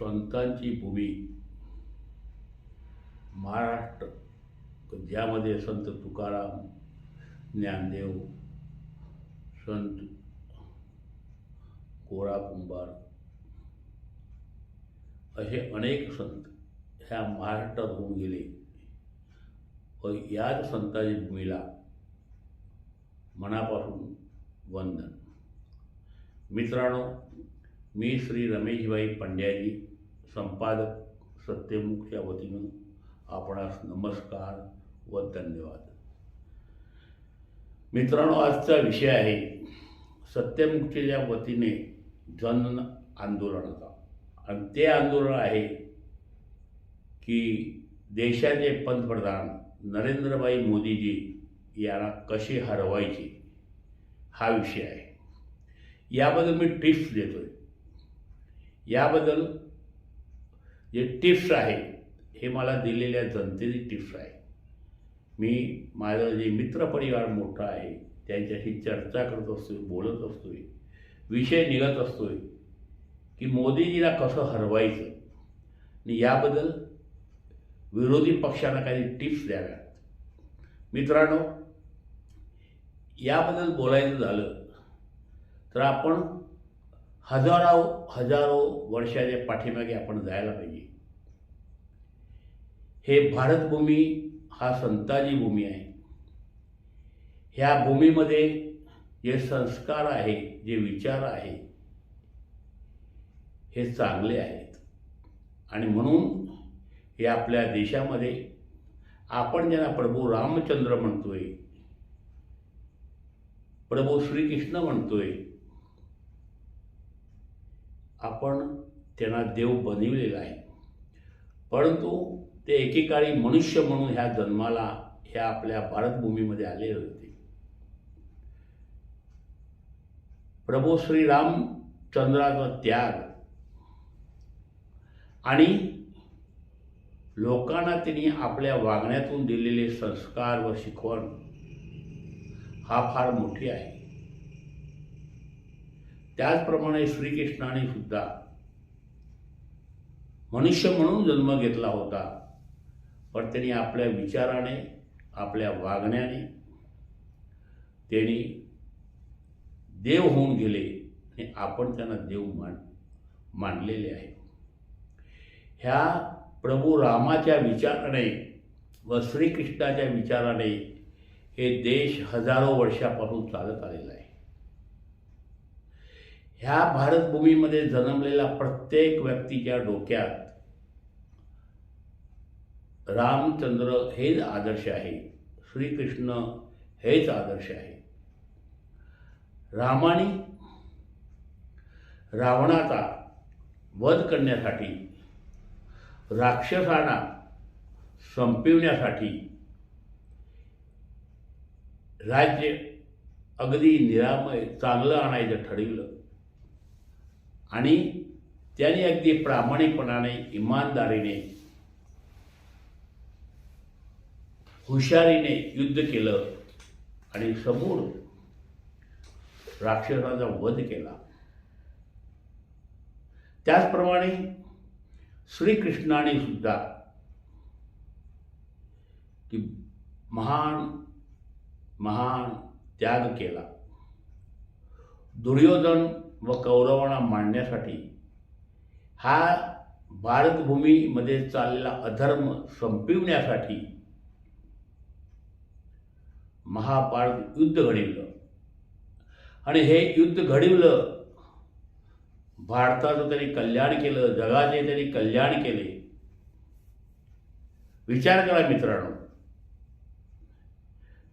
संतांची भूमी. महाराष्ट्र ज्यामध्ये संत तुकाराम ज्ञानदेव संत गोरा कुंभार असे अनेक संत ह्या महाराष्ट्रात होऊन गेले. व याच संतांची भूमीला मनापासून वंदन. मित्रांनो मी श्री रमेशभाई पंड्याजी संपादक सत्यमुखच्या वतीनं आपणास नमस्कार व धन्यवाद. मित्रांनो आजचा विषय आहे सत्यमुखच्या वतीने जन आंदोलनाचा. आणि ते आंदोलन आहे की देशाचे पंतप्रधान नरेंद्रभाई मोदीजी यांना कसे हरवायचे हा विषय आहे. याबद्दल मी टिप्स देतोय. याबद्दल जे टिप्स आहे. हे मला दिलेल्या जनतेची टिप्स आहे. मी माझा जे मित्रपरिवार मोठा आहे त्यांच्याशी चर्चा करत असतोय बोलत असतोय विषय निघत असतोय की मोदीजीला कसं हरवायचं? आणि याबद्दल विरोधी पक्षांना काही टिप्स द्याव्यात. मित्रांनो याबद्दल बोलायचं झालं तर आपण हजारो हजारो वर्षाच्या पाठीमागे आपण जायला पाहिजे. हे भारतभूमी हा संताजी भूमी आहे. ह्या भूमीमध्ये जे संस्कार आहे जे विचार आहे हे चांगले आहेत. आणि म्हणून हे आपल्या देशामध्ये आपण ज्यांना प्रभू रामचंद्र म्हणतोय प्रभू श्रीकृष्ण म्हणतोय आपण त्यांना देव बनविलेला आहे. परंतु ते एकेकाळी मनुष्य म्हणून ह्या जन्माला ह्या आपल्या भारतभूमीमध्ये आलेले होते. प्रभू श्रीरामचंद्राचा त्याग आणि लोकांना त्यांनी आपल्या वागण्यातून दिलेले संस्कार व शिकवण हा फार मोठी आहे. त्याचप्रमाणे श्रीकृष्णाने सुद्धा. मनुष्य म्हणून जन्म घेतला होता पण त्यांनी आपल्या विचाराने आपल्या वागण्याने त्यांनी देव होऊन गेले आणि आपण त्यांना देव मान मानलेले आहे. ह्या प्रभू रामाच्या विचाराने व श्रीकृष्णाच्या विचाराने हे देश हजारो वर्षापासून चालत आलेला आहे. ह्या भारतभूमीमध्ये जन्मलेला प्रत्येक व्यक्तीच्या डोक्यात रामचंद्र हेच आदर्श आहे. श्रीकृष्ण हेच आदर्श आहे. रामाने रावणाचा वध करण्यासाठी राक्षसांना संपिवण्यासाठी राज्य अगदी निरामय चांगलं आणायचं ठरविलं. आणि त्याने अगदी प्रामाणिकपणाने इमानदारीने हुशारीने युद्ध केलं आणि समोर राक्षसाचा वध केला. त्याचप्रमाणे श्रीकृष्णाने सुद्धा की महान महान त्याग केला. दुर्योधन व कौरवांना मांडण्यासाठी हा भारतभूमीमध्ये चाललेला अधर्म संपविण्यासाठी महाभारत युद्ध घडविलं. आणि हे युद्ध घडविलं भारताचं त्यांनी कल्याण केलं जगाचे त्यांनी कल्याण केले. विचार करा मित्रांनो.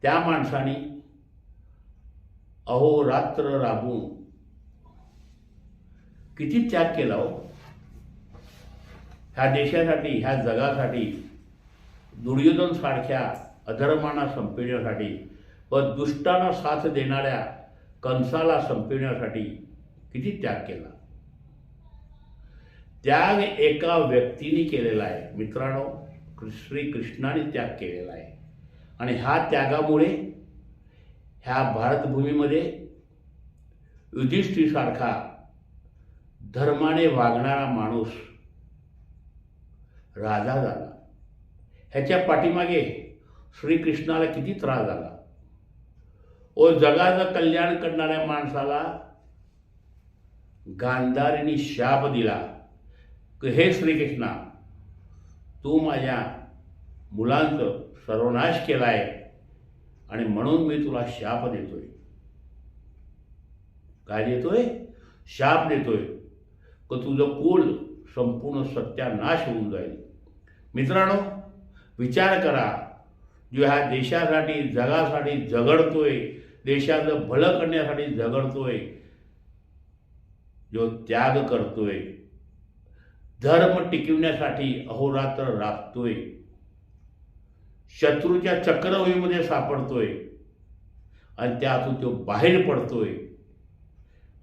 त्या माणसाने अहोरात्र राबून किती त्याग केला हो? ह्या देशासाठी ह्या जगासाठी दुर्योधन सारख्या अधर्मांना संपविण्यासाठी व दुष्टांना साथ देणाऱ्या कंसाला संपविण्यासाठी किती त्याग केला? त्याग एका व्यक्तीने केलेला आहे. मित्रांनो श्री कृष्णाने त्याग केलेला आहे. आणि ह्या त्यागामुळे ह्या भारतभूमीमध्ये युधिष्ठिरसारखा धर्माने वागणारा माणूस राजा झाला. ह्याच्या पाठीमागे श्रीकृष्णाला किती त्रास झाला? ओ जगाचं कल्याण करणाऱ्या माणसाला गांधारीने शाप दिला. की हे श्रीकृष्णा तू माझ्या मुलांचं सर्वनाश केला आहे आणि म्हणून मी तुला शाप देतोय. काय देतोय? शाप देतोय. की तुझं कुल संपूर्ण सत्यानाश होऊन जाईल. मित्रांनो विचार करा. जो ह्या देशासाठी जगासाठी झगडतोय देशाचं भलं करण्यासाठी झगडतोय जो त्याग करतोय धर्म टिकवण्यासाठी अहोरात्र राबतोय शत्रूच्या चक्रवळीमध्ये सापडतोय आणि त्यातून तो बाहेर पडतोय.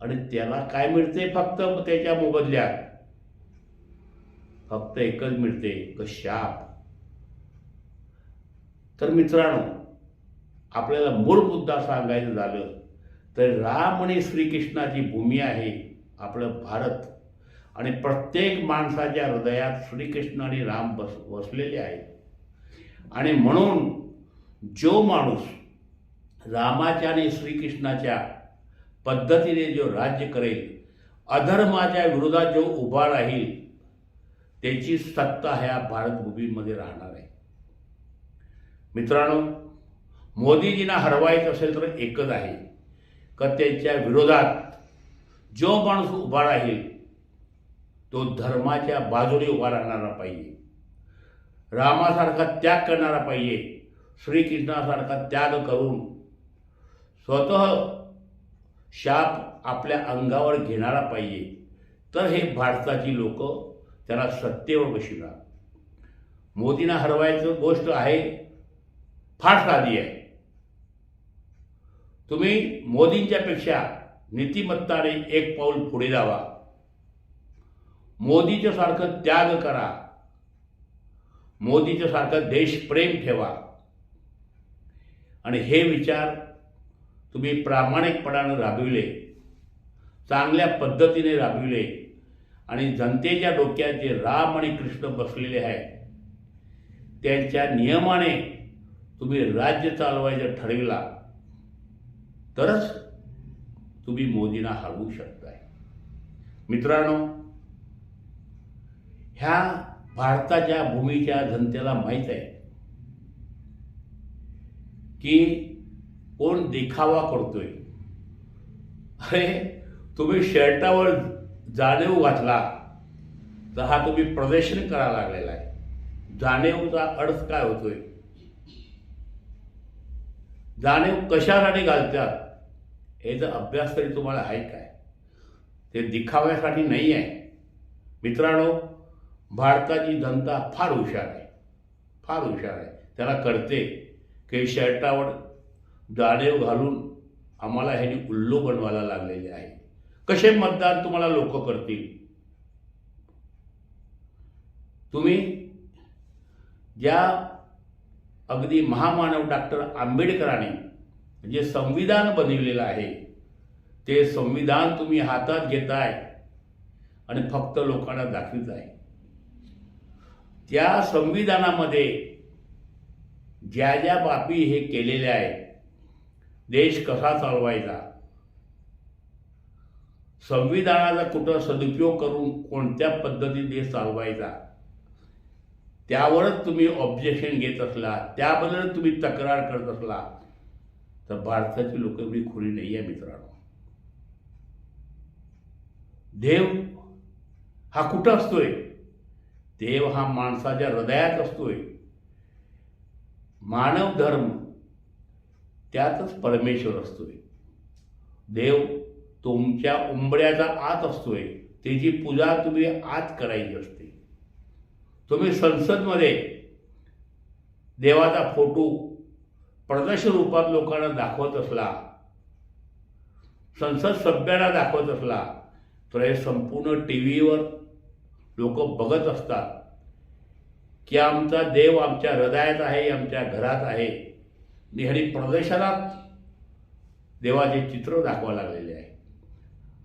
आणि त्याला काय मिळते? फक्त त्याच्या मोबदल्यात. फक्त एकच मिळते कशाप शाप. तर मित्रांनो आपल्याला मूळ मुद्दा सांगायचं झालं तर राम आणि श्रीकृष्णाची भूमी आहे आपलं भारत. आणि प्रत्येक माणसाच्या हृदयात श्रीकृष्ण आणि राम बस वसलेले आहेत. आणि म्हणून जो माणूस रामाच्या आणि श्रीकृष्णाच्या पद्धतीने जो राज्य करेल अधर्माच्या विरोधात जो उभा राहील त्याची सत्ता ह्या भारतभूमीमध्ये राहणार आहे. मित्रांनो मोदीजींना हरवायचं असेल तर एकच आहे का त्यांच्या विरोधात जो माणूस उभा राहील तो धर्माच्या बाजूने उभा राहणारा पाहिजे. रामासारखा त्याग करणारा पाहिजे श्रीकृष्णासारखा त्याग करून स्वतः शाप आपल्या अंगावर घेणारा पाहिजे. तर हे भारताची लोक त्याला सत्तेवर बसविणार मोदींना हरवायचं गोष्ट आहे फार साधी आहे. तुम्ही मोदींच्यापेक्षा नीतिमत्ताने एक पाऊल पुढे जावा मोदीच्या सारखं त्याग करा. मोदीच्या सारखं देशप्रेम ठेवा. आणि हे विचार तुम्ही प्रामाणिकपणानं राबविले चांगल्या पद्धतीने राबविले आणि जनतेच्या डोक्यात जे राम आणि कृष्ण बसलेले आहेत त्यांच्या नियमाने तुम्ही राज्य चालवायचं ठरविला तरच तुम्ही मोदींना हरवू शकताय. मित्रांनो ह्या भारताच्या भूमीच्या जनतेला माहीत आहे की कोण देखावा करतोय? अरे तुम्ही शर्टावर जाणीव घातला तर हा तुम्ही प्रदर्शन करायला लागलेला आहे. जाणीवचा अर्थ काय होतोय? जाणीव कशासाठी घालतात? याचा अभ्यास तरी तुम्हाला आहे काय? ते दिखाव्यासाठी नाही आहे. मित्रांनो भारताची जनता फार हुशार आहे. फार हुशार आहे. त्याला कळते की शर्टावर जाणीव घालून आम्हाला ह्यानी उल्लू बनवायला लागलेले आहे. कसे मतदान तुम्हाला लोक करतील? तुम्ही ज्या अगदी महामानव डॉक्टर आंबेडकरांनी जे संविधान बनविलेलं आहे ते संविधान तुम्ही हातात घेताय आणि फक्त लोकांना दाखवित आहे त्या संविधानामध्ये ज्या ज्या बाबी हे केलेल्या आहेत देश कसा चालवायचा? संविधानाचा कुठं सदुपयोग करून कोणत्या पद्धतीने देश चालवायचा? त्यावरच तुम्ही ऑब्जेक्शन घेत असला त्याबद्दल तुम्ही तक्रार करत असला तर भारताची लोक एवढी खुरी नाही आहे मित्रांनो. देव हा कुठं असतोय? देव हा माणसाच्या हृदयात असतोय. मानव धर्म त्यातच परमेश्वर असतोय. देव तुमच्या उंबड्याचा आत असतोय. त्याची पूजा तुम्ही आत करायची असते. तुम्ही संसदमध्ये देवाचा फोटो प्रदर्श रूपात लोकांना दाखवत असला संसद सभ्यांना दाखवत असला तर हे संपूर्ण टी व्हीवर लोक बघत असतात की आमचा देव आमच्या हृदयात आहे आमच्या घरात आहे. आणि ह्यानी देवाचे चित्र दाखवा लागलेले आहे.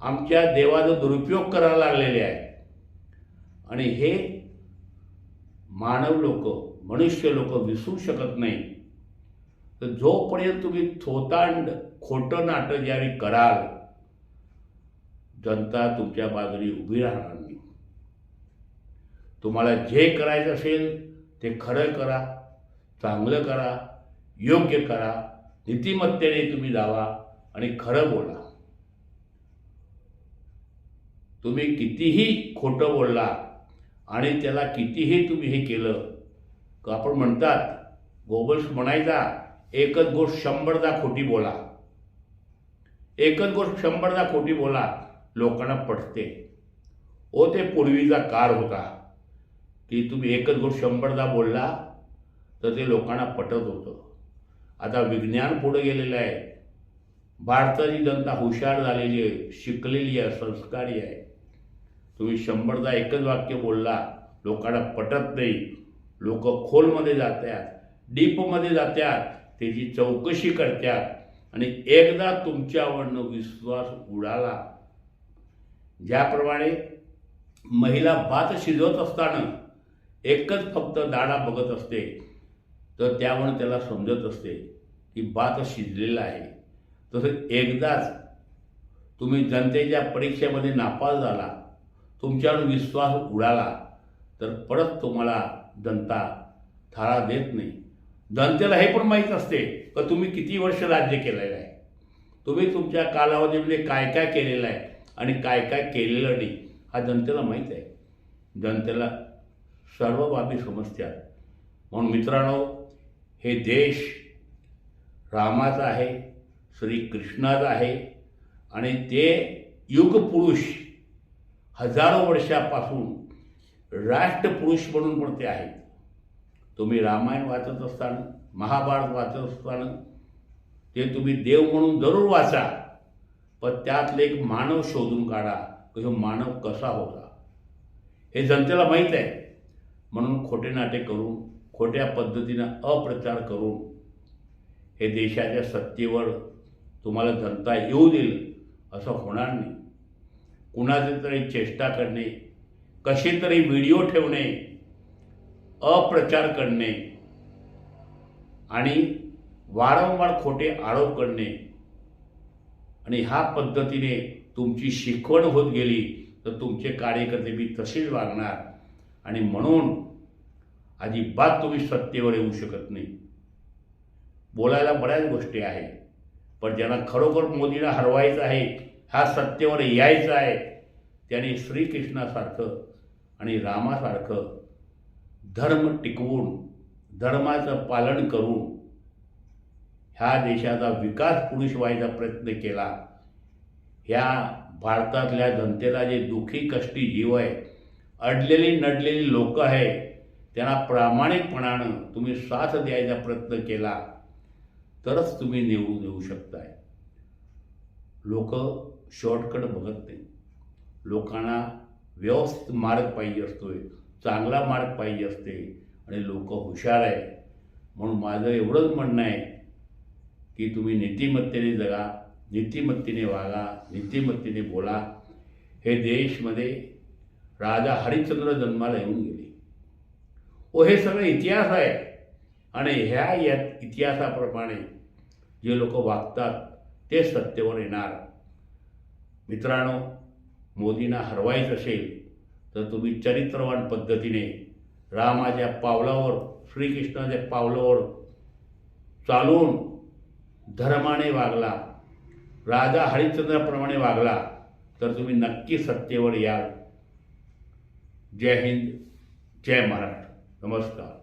आमच्या देवाचा दुरुपयोग करायला लागलेले आहे. आणि हे मानव लोक मनुष्य लोक विसरू शकत नाही. तर जोपर्यंत तुम्ही थोतांड खोटं नाटक ज्यावेळी कराल जनता तुमच्या बाजूने उभी राहणार नाही. तुम्हाला जे करायचं असेल ते खरं करा चांगलं करा योग्य करा नीतिमत्तेने तुम्ही जावा आणि खरं बोला. तुम्ही कितीही खोटं बोलला आणि त्याला कितीही तुम्ही हे केलं का आपण म्हणतात गोबल्स म्हणायचा एकच गोष्ट शंभरदा खोटी बोला. एकच गोष्ट शंभरदा खोटी बोला लोकांना पटते. ओ ते पूर्वीचा काळ होता की तुम्ही एकच गोष्ट शंभरदा बोलला तर ते लोकांना पटत होतं. आता विज्ञान पुढं गेलेलं आहे. भारताची जनता हुशार झालेली आहे शिकलेली आहे संस्कारी आहे. तुम्ही शंभरदा एकच वाक्य बोलला लोकांना पटत नाही. लोक खोलमध्ये जातात डीपमध्ये जातात त्याची चौकशी करतात. आणि एकदा तुमच्यावरनं विश्वास उडाला ज्याप्रमाणे महिला भात शिजवत असताना एकच फक्त दाडा बघत असते. तर त्यामुळे त्याला समजत असते की भात शिजलेला आहे. तसं एकदाच तुम्ही जनतेच्या परीक्षेमध्ये नापास झाला तुमच्यावर विश्वास उडाला तर परत तुम्हाला जनता थारा देत नाही. जनतेला हे पण माहीत असते का तुम्ही किती वर्ष राज्य केलेलं आहे? तुम्ही तुमच्या कालावधीमध्ये काय काय केलेलं आहे आणि काय काय केलेलं नाही हा जनतेला माहीत आहे. जनतेला सर्व बाबी समजतात म्हणून मित्रांनो हे देश रामाचा आहे श्रीकृष्णाचा आहे आणि ते युगपुरुष हजारो वर्षापासून राष्ट्रपुरुष म्हणून पण ते आहेत. तुम्ही रामायण वाचत असताना महाभारत वाचत असताना ते तुम्ही देव म्हणून जरूर वाचा पण त्यातले एक मानव शोधून काढा की हो मानव कसा होता. हे जनतेला माहीत आहे. म्हणून खोटे नाटे करून खोट्या पद्धतीनं अप्रचार करून हे देशाच्या सत्तेवर तुम्हाला जनता येऊ देईल असं होणार नाही. कुणाचे तरी चेष्टा करणे कसे तरी व्हिडिओ ठेवणे अप्रचार करणे आणि वारंवार खोटे आरोप करणे. आणि ह्या पद्धतीने तुमची शिकवण होत गेली तर तुमचे कार्यकर्ते बी तसेच वागणार. आणि म्हणून अजिबात तुम्ही सत्तेवर येऊ शकत नाही. बोलायला बऱ्याच गोष्टी आहेत पण ज्यांना खरोखर मोदीला हरवायचं आहे ह्या सत्तेवर यायचं आहे त्यांनी श्रीकृष्णासारखं आणि रामासारखं धर्म टिकवून धर्माचं पालन करून ह्या देशाचा विकास पुरुष व्हायचा प्रयत्न केला. ह्या भारतातल्या जनतेला जे दुःखी कष्टी जीव आहे अडलेली नडलेली लोक आहे त्यांना प्रामाणिकपणानं तुम्ही साथ द्यायचा प्रयत्न केला तरच तुम्ही निवडून येऊ शकताय. लोक शॉर्टकट बघत नाही. लोकांना व्यवस्थित मार्ग पाहिजे असतोय चांगला मार्ग पाहिजे असते आणि लोक हुशार आहे म्हणून माझं एवढंच म्हणणं आहे की तुम्ही नीतिमत्तेने जगा नीतिमत्तेने वागा नीतिमत्तेने बोला. हे देशमध्ये राजा हरिश्चंद्र जन्माला येऊन गेले. ओ हे सगळं इतिहास आहे. आणि ह्या या इतिहासाप्रमाणे जे लोक वागतात ते सत्तेवर येणार. मित्रांनो मोदींना हरवायचं असेल तर तुम्ही चरित्रवान पद्धतीने रामाच्या पावलावर श्रीकृष्णाच्या पावलावर चालून धर्माने वागला राजा हरिश्चंद्राप्रमाणे वागला तर तुम्ही नक्की सत्तेवर याल. जय हिंद जय महाराष्ट्र. नमस्कार